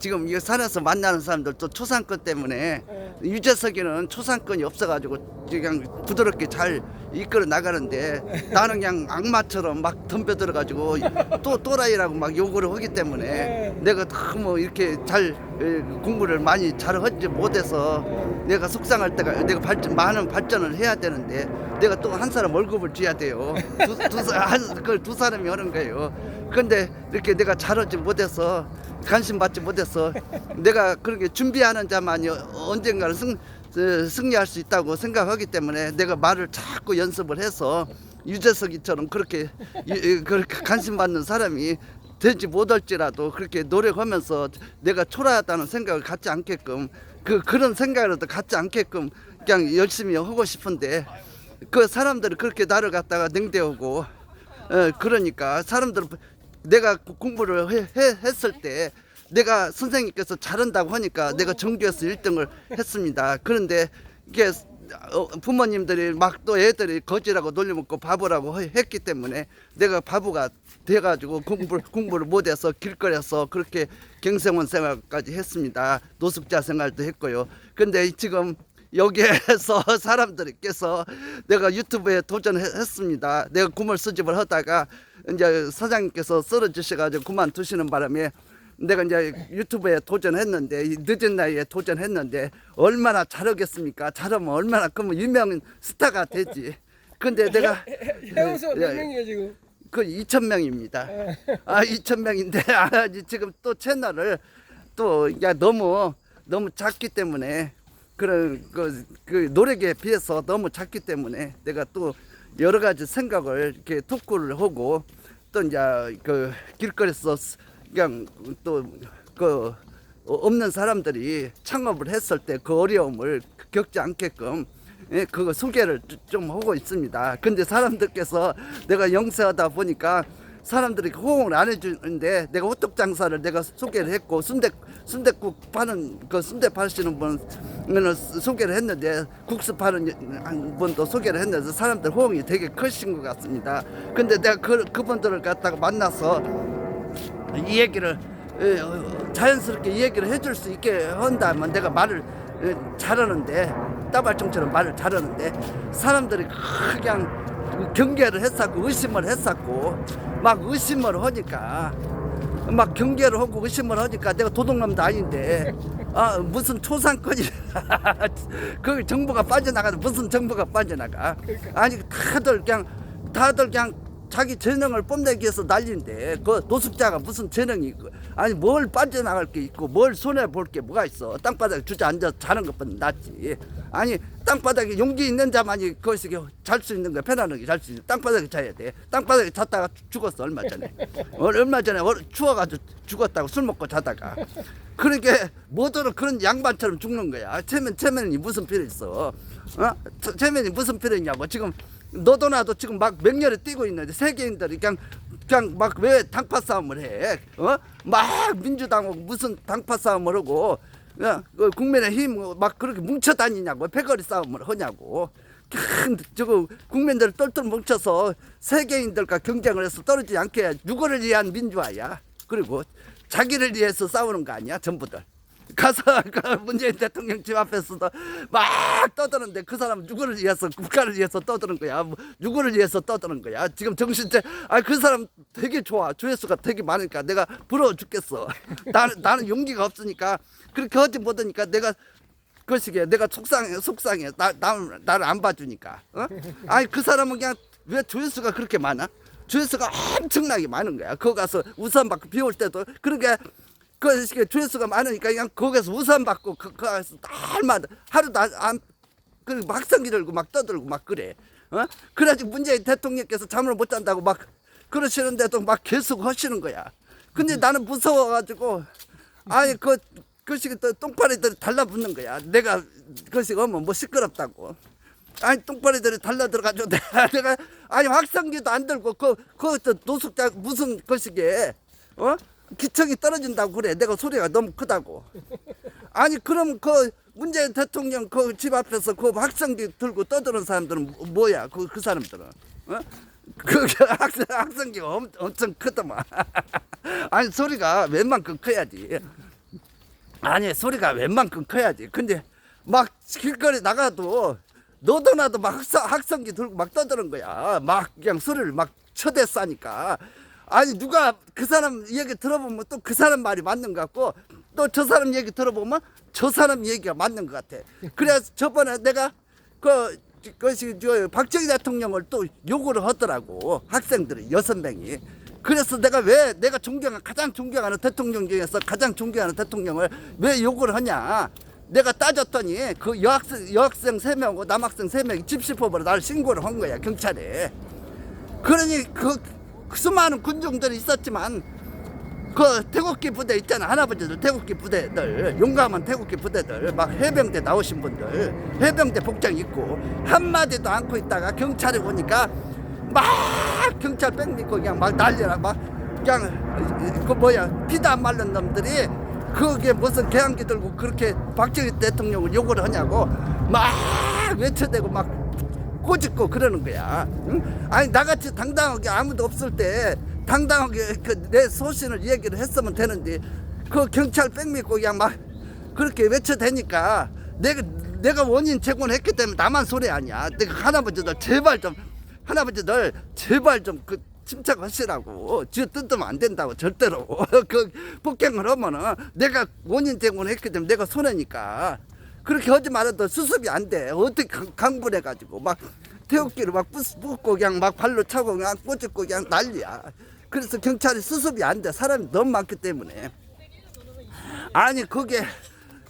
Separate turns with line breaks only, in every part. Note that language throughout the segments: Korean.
지금 이 산에서 만나는 사람들도 초상권 때문에 유재석이는 초상권이 없어가지고 그냥 부드럽게 잘 이끌어 나가는데 나는 그냥 악마처럼 막 덤벼 들어가지고 또 또라이라고 막 욕을 하기 때문에 내가 너무 이렇게 잘 에, 공부를 많이 잘 하지 못해서 내가 속상할 때가 내가 발전, 많은 발전을 해야 되는데 내가 또 한 사람 월급을 줘야 돼요. 두, 두, 사- 한, 그걸 두 사람이 하는 거예요. 근데 이렇게 내가 잘하지 못해서 관심 받지 못해서 내가 그렇게 준비하는 자만이 언젠가는 승, 어, 승리할 수 있다고 생각하기 때문에 내가 말을 자꾸 연습을 해서 유재석이처럼 그렇게 그렇게 관심 받는 사람이 되지 못할지라도 그렇게 노력하면서 내가 초라하다는 생각을 갖지 않게끔 그 그런 생각이라도 갖지 않게끔 그냥 열심히 하고 싶은데 그 사람들이 그렇게 나를 갖다가 냉대하고 어, 그러니까 사람들은 내가 공부를 해, 해- 했을 때 내가 선생님께서 잘한다고 하니까 내가 전교에서 1등을 했습니다. 그런데 이게 어, 부모님들이 막 또 애들이 거지라고 놀려먹고 바보라고 해- 했기 때문에 내가 바보가 돼가지고 공부를 공부를 못해서 길거리에서 그렇게 경생원 생활까지 했습니다. 노숙자 생활도 했고요. 근데 지금 여기에서 사람들께서 내가 유튜브에 도전했습니다. 내가 구물 수집을 하다가 이제 사장님께서 쓰러지셔가지고 그만두시는 바람에 내가 이제 유튜브에 도전했는데 이 늦은 나이에 도전했는데 얼마나 잘하겠습니까? 잘하면 얼마나 그러면 유명 스타가 되지. 근데 내가
해우서 몇
예,
명이에요 지금?
그 2천 명입니다. 아 2천 명인데 아 지금 또 채널을 또 야 너무 너무 작기 때문에 그런 그, 그 노력에 비해서 너무 작기 때문에 내가 또 여러 가지 생각을 이렇게 토크를 하고 또 이제 그 길거리에서 그냥 또그 없는 사람들이 창업을 했을 때 그 어려움을 겪지 않게끔 예, 그거 소개를 좀 하고 있습니다. 근데 사람들께서 내가 영세하다 보니까 사람들이 호응을 안 해주는데 내가 호떡 장사를 내가 소개를 했고 순대 순대국 파는 그 순대 파시는 분을 소개를 했는데 국수 파는 한 분도 소개를 했는데 사람들 호응이 되게 크신 것 같습니다. 근데 내가 그 그분들을 갖다가 만나서 이 얘기를 에, 어, 자연스럽게 이 얘기를 해줄 수 있게 한다면 내가 말을 에, 잘하는데 따발총처럼 말을 잘하는데 사람들이 그냥 경계를 했었고 의심을 했었고 막 의심을 하니까 막 경계를 하고 의심을 하니까 내가 도둑놈도 아닌데 아 무슨 초상권이 그 정보가 빠져나가는 무슨 정보가 빠져나가? 아니 다들 그냥 다들 그냥 자기 재능을 뽐내기 위해서 난리인데 그 노숙자가 무슨 재능이 있고. 아니 뭘 빠져나갈 게 있고 뭘 손해 볼 게 뭐가 있어. 땅바닥에 주저앉아 자는 것보다 낫지. 아니 땅바닥에 용기 있는 자만이 거기서 잘 수 있는 거야. 편안하게 잘 수 있는. 땅바닥에 자야 돼. 땅바닥에 잤다가 죽었어 얼마 전에. 어, 얼마 전에 얼- 추워가지고 죽었다고 술 먹고 자다가. 그러니까 뭐더러 그런 양반처럼 죽는 거야. 체면 체면이 무슨 필요 있어? 어? 체- 체면이 무슨 필요 있냐고. 지금 너도 나도 지금 막 맹렬히 뛰고 있는데 세계인들이 그냥 그냥 막 왜 당파 싸움을 해? 어? 막 민주당하고 무슨 당파 싸움을 하고 어? 그 국민의힘 막 그렇게 뭉쳐 다니냐고 패거리 싸움을 하냐고. 큰 저거 국민들 똘똘 뭉쳐서 세계인들과 경쟁을 해서 떨어지지 않게 누구를 위한 민주화야. 그리고 자기를 위해서 싸우는 거 아니야 전부들. 가서 그 문재인 대통령 집 앞에서도 막 떠드는데 그 사람 누구를 위해서 국가를 위해서 떠드는 거야? 뭐 누구를 위해서 떠드는 거야? 지금 정신체 아그 사람 되게 좋아. 조회수가 되게 많으니까 내가 부러워 죽겠어. 나는 나는 용기가 없으니까 그렇게 하지 못하니까 내가 그시기에 내가 속상해 속상해. 나, 나 나를 안 봐주니까. 어? 아니 그 사람은 그냥 왜 조회수가 그렇게 많아? 조회수가 엄청나게 많은 거야. 거기 가서 우산 받고 비 올 때도 그러게 그 시기에 조회수가 많으니까 그냥 거기서 우산 받고 그, 그 가서 날마다 하루도 안, 안그 막상기 들고 막 떠들고 막 그래. 어? 그래가지 문재인 대통령께서 잠을 못 잔다고 막 그러시는데도 막 계속 하시는 거야. 근데 나는 무서워가지고 아니 그 그시기 또 똥파리들이 달라붙는 거야. 내가 그시기 오면 뭐 시끄럽다고. 아니 똥파리들이 달라들어가지고 내가, 내가 아니 확성기도 안 들고 그그 노숙자 무슨 그시기에 어 기척이 떨어진다고 그래. 내가 소리가 너무 크다고. 아니 그럼 그 문재인 대통령 그 집 앞에서 그 확성기 들고 떠드는 사람들은 뭐- 뭐야? 그 그 사람들은 어? 그 학생 학생기가 엄, 엄청 크더만. 아니 소리가 웬만큼 커야지. 아니 소리가 웬만큼 커야지. 근데 막 길거리 나가도 너도 나도 막 학사, 학생기 들고 막 떠드는 거야. 막 그냥 소리를 막 쳐댔싸니까. 아니 누가 그 사람 얘기 들어보면 또 그 사람 말이 맞는 것 같고 또 저 사람 얘기 들어보면 저 사람 얘기가 맞는 것 같아. 그래서 저번에 내가 그 그것이 저 박정희 대통령을 또 요구를 하더라고 학생들이 여섯 명이. 그래서 내가 왜 내가 존경 가장 존경하는 대통령 중에서 가장 존경하는 대통령을 왜 요구를 하냐? 내가 따졌더니 그 여학생 여학생 세 명하고 남학생 세 명이 집시법으로 나를 신고를 한 거야 경찰에. 그러니 그, 그 수많은 군중들이 있었지만 그 태국기 부대 있잖아. 할아버지들 태국기 부대들 용감한 태국기 부대들 막 해병대 나오신 분들 해병대 복장 입고 한마디도 않고 있다가 경찰이 오니까 막 경찰 백 믿고 그냥 막 난리라 막 그냥 그 뭐야 피도 안 말른 놈들이 그게 무슨 개항기 들고 그렇게 박정희 대통령을 욕을 하냐고 막 외쳐대고 막 꼬집고 그러는 거야. 응? 아니 나같이 당당하게 아무도 없을 때 당당하게 그 내 소신을 얘기를 했으면 되는데 그 경찰 백 믿고 그냥 막 그렇게 외쳐대니까 내가 내가 원인 제공했기 때문에 나만 소리 아니야. 내가 할아버지들 제발 좀 할아버지들 제발 좀그 침착하시라고 쥐어 뜯으면 안 된다고 절대로 그 폭행을 하면은 내가 원인 제공을 했기 때문에 내가 손해니까 그렇게 하지 말아도 수습이 안 돼. 어떻게 강- 강분해가지고 막 태극기를 막 붓고 그냥 막 발로 차고 그냥 꼬집고 그냥 난리야. 그래서 경찰이 수습이 안 돼. 사람이 너무 많기 때문에. 아니 그게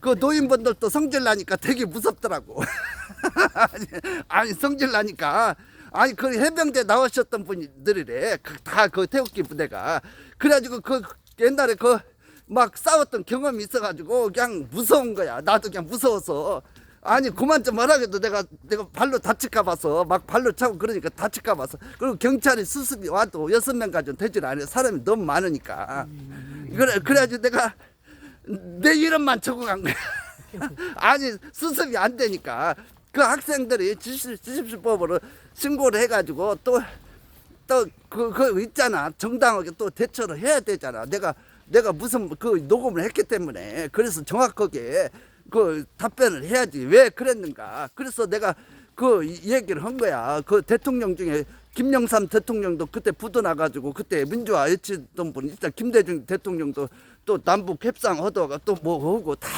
그 노인분들도 성질 나니까 되게 무섭더라고. 아니, 아니 성질 나니까 아니 그 해병대 나오셨던 분들이래 다 그 태극기 부대가 그래가지고 그 옛날에 그 막 싸웠던 경험이 있어가지고 그냥 무서운 거야. 나도 그냥 무서워서 아니 그만 좀 하라게도 내가 내가 발로 다칠까 봐서 막 발로 차고 그러니까 다칠까 봐서 그리고 경찰이 수습이 와도 여섯 명까지는 되질 않아요. 사람이 너무 많으니까 그래 그래가지고 내가 내 이름만 적어간 거야. 아니 수습이 안 되니까 그 학생들이 지십시법으로 신고를 해가지고 또 또그그 있잖아 정당하게 또 대처를 해야 되잖아. 내가 내가 무슨 그 녹음을 했기 때문에 그래서 정확하게 그 답변을 해야지 왜 그랬는가. 그래서 내가 그 얘기를 한 거야. 그 대통령 중에 김영삼 대통령도 그때 부도 나가지고 그때 민주화 외치던 분 있잖아. 김대중 대통령도 또 남북 협상 하다가 또 뭐 하고 다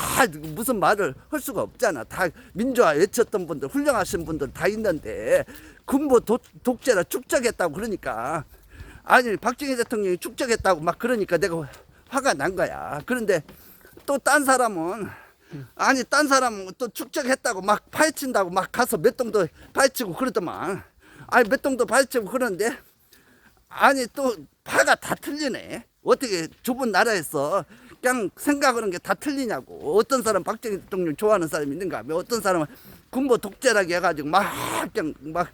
무슨 말을 할 수가 없잖아. 다 민주화 외쳤던 분들 훌륭하신 분들 다 있는데 군부 독, 독재라 축적했다고 그러니까 아니 박정희 대통령이 축적했다고 막 그러니까 내가 화가 난 거야. 그런데 또 딴 사람은 아니 딴 사람은 또 축적했다고 막 파헤친다고 막 가서 몇 동도 파헤치고 그러더만 아니 몇 동도 파헤치고 그러는데 아니 또 파가 다 틀리네. 어떻게 좁은 나라에서 그냥 생각하는 게 다 틀리냐고. 어떤 사람 박정희 대통령 좋아하는 사람이 있는가 하면 어떤 사람은 군부 독재라게 해가지고 막 그냥 막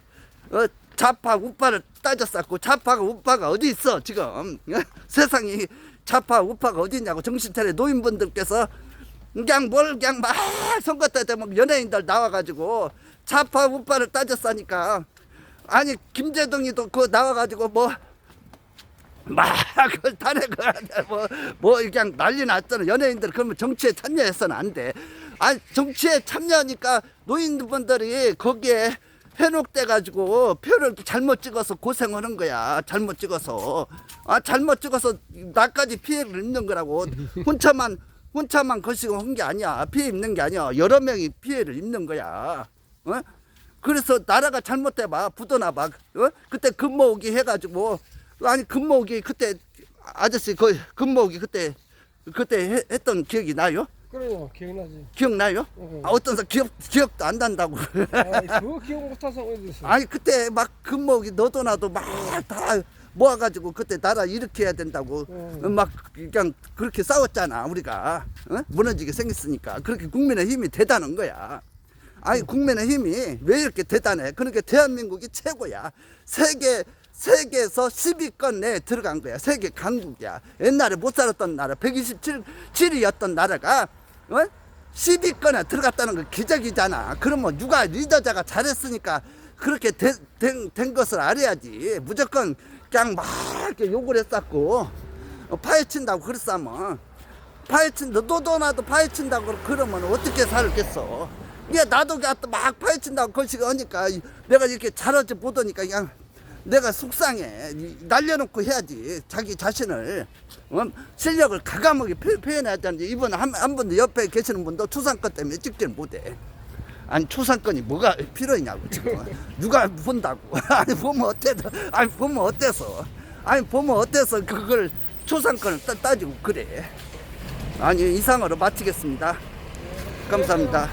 어, 좌파 우파를 따져 쌓고 좌파가 우파가 어디 있어 지금 어? 세상이 좌파 우파가 어디 있냐고 정신 차려 노인분들께서 그냥 뭘 그냥 막 선거 때 되면 연예인들 나와가지고 좌파 우파를 따져 싸니까. 아니 김재동이도 그 나와가지고 뭐 막 그걸 탄핵을 뭐, 뭐 그냥 난리 났잖아. 연예인들 그러면 정치에 참여해서는 안돼. 아니 정치에 참여하니까 노인분들이 거기에 현혹돼 가지고 표를 잘못 찍어서 고생하는 거야. 잘못 찍어서. 아 잘못 찍어서 나까지 피해를 입는 거라고. 혼자만 혼자만 거시고 한 게 아니야. 피해 입는 게 아니야. 여러 명이 피해를 입는 거야. 어? 그래서 나라가 잘못돼봐. 부도나봐. 어? 그때 근모으기 해가지고. 아니 근모으기 그때 아저씨 그 근모으기 그때 그때 해- 했던 기억이 나요?
그래요 기억나지
기억나요?
어.
아, 어떤 사람 기억 기억도 안 난다고.
아, 그거 기억 어디 있어
아니 그때 막 근모기 너도 나도 막 다 모아가지고 그때 나라 일으켜야 된다고
어.
막 그냥 그렇게 싸웠잖아 우리가 어? 무너지게 생겼으니까 그렇게 국민의 힘이 대단한 거야. 아니 국민의 힘이 왜 이렇게 대단해? 그러니까 대한민국이 최고야. 세계 세계에서 10위권 내에 들어간 거야. 세계 강국이야. 옛날에 못 살았던 나라 127위였던 나라가 어? 10위권에 들어갔다는 거 기적이잖아. 그러면 누가 리더자가 잘했으니까 그렇게 된, 된, 된 것을 알아야지. 무조건 그냥 막 이렇게 욕을 했었고, 어, 파헤친다고 그랬으면, 파헤친다, 너도 나도 파헤친다고 그러면 어떻게 살겠어. 야, 나도 그냥 또막 파헤친다고 거시기 하니까 내가 이렇게 잘하지 못하니까 그냥 내가 속상해. 이- 날려놓고 해야지. 자기 자신을. 어? 실력을 가감하게 표- 표현해야 되는데 이번 한, 한 분도 옆에 계시는 분도 추상권 때문에 찍질 못해. 아니 초상권이 뭐가 필요했냐고 지금 누가 본다고 아니 보면 어때 아니 보면 어때서 아니 보면 어때서 그걸 초상권을 따, 따지고 그래 아니 이상으로 마치겠습니다 감사합니다